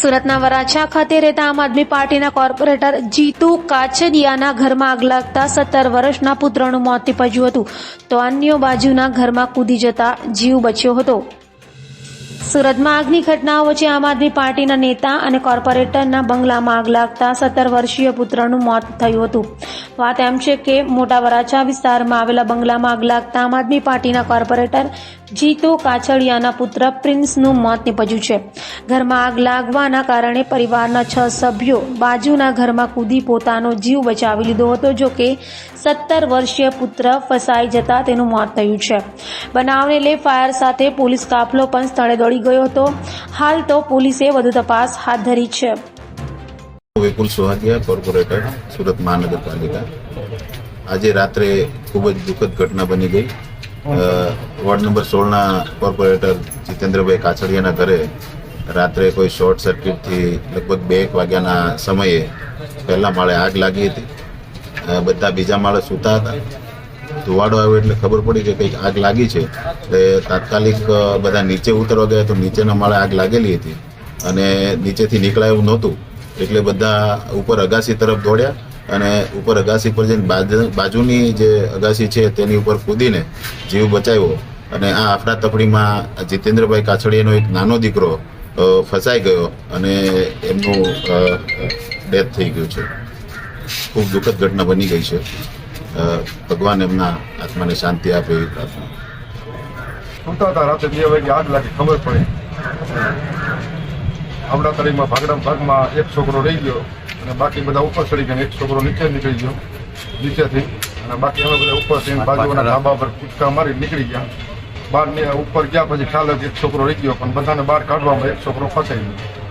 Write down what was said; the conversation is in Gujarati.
સુરતના વરાછા ખાતે રહેતા આમ આદમી પાર્ટીના કોર્પોરેટર જીતુ કાછડિયાના ઘરમાં આગ લાગતા સત્તર વર્ષના પુત્રનું મોત નીપજ્યું હતું. તો અન્ય બાજુના ઘરમાં કૂદી જતા જીવ બચ્યો હતો. સુરતમાં આગની ઘટનાઓ વચ્ચે આમ આદમી પાર્ટીના નેતા અને કોર્પોરેટરના બંગલામાં આગ લાગતા સત્તર વર્ષીય પુત્રનું મોત થયું હતું. વાત એમ છે કે મોટા વરાછા વિસ્તારમાં આવેલા બંગલામાં આગ લાગતા આમ આદમી પાર્ટીના કોર્પોરેટર જીતુ કાછડિયાના પુત્ર પ્રિન્સનું મોત નીપજ્યું છે. ઘરમાં આગ લાગવાના કારણે પરિવારના છ સભ્યો બાજુના ઘરમાં કૂદી પોતાનો જીવ બચાવી લીધો હતો, જો કે સત્તર વર્ષીય પુત્ર ફસાઈ જતા તેનું મોત થયું છે. બનાવને લઈ ફાયર સાથે પોલીસ કાફલો પણ સ્થળે દોડી ગયો હતો. હાલ તો પોલીસે વધુ તપાસ હાથ ધરી છે. વિપુલ સોહાગિયા, કોર્પોરેટર, સુરત મહાનગરપાલિકા. આજે રાત્રે ખૂબ જ દુઃખદ ઘટના બની ગઈ. વોર્ડ નંબર સોળના કોર્પોરેટર જીતેન્દ્રભાઈ કાછડિયાના ઘરે રાત્રે કોઈ શોર્ટ સર્કિટથી લગભગ બે એક વાગ્યાના સમયે પહેલા માળે આગ લાગી હતી. બધા બીજા માળે સૂતા હતા. ધુવાડો આવ્યો એટલે ખબર પડી કે કંઈક આગ લાગી છે. એટલે તાત્કાલિક બધા નીચે ઉતરવા ગયા તો નીચેના માળે આગ લાગેલી હતી અને નીચેથી નીકળાય એવું નહોતું. એટલે બધા ઉપર અગાસી તરફ દોડ્યા. અને ઉપર અગાસી પર જઈને બાજુની જે અગાસી છે તેની ઉપર કૂદીને જીવ બચાવ્યો. અને આ આફડા તફડીમાં જીતેન્દ્રભાઈ કાછડિયાનો એક નાનો દીકરો ફસાઈ ગયો અને એમનું ડેથ થઈ ગયું છે. ખૂબ દુઃખદ ઘટના બની ગઈ છે. ભગવાન એમના આત્માને શાંતિ આપે એવી પ્રાર્થના. સૂતા હતા રાતે બે વાગે આગ ખબર પડી. આવડા તળીમાં ભાગડા ભાગમાં એક છોકરો રહી ગયો. અને બાકી બધા ઉપર ચડી ગયા એક છોકરો નીચે નીકળી ગયો. નીચેથી. અને બાકી અમે બધા ઉપર થઈને બાજુના ધાબા પર કૂદકા મારી નીકળી ગયા. બહાર ને ઉપર ગયા પછી ખ્યાલ એક છોકરો રહી ગયો પણ બધાને બહાર કાઢવામાં એક છોકરો ફસાઈ ગયો.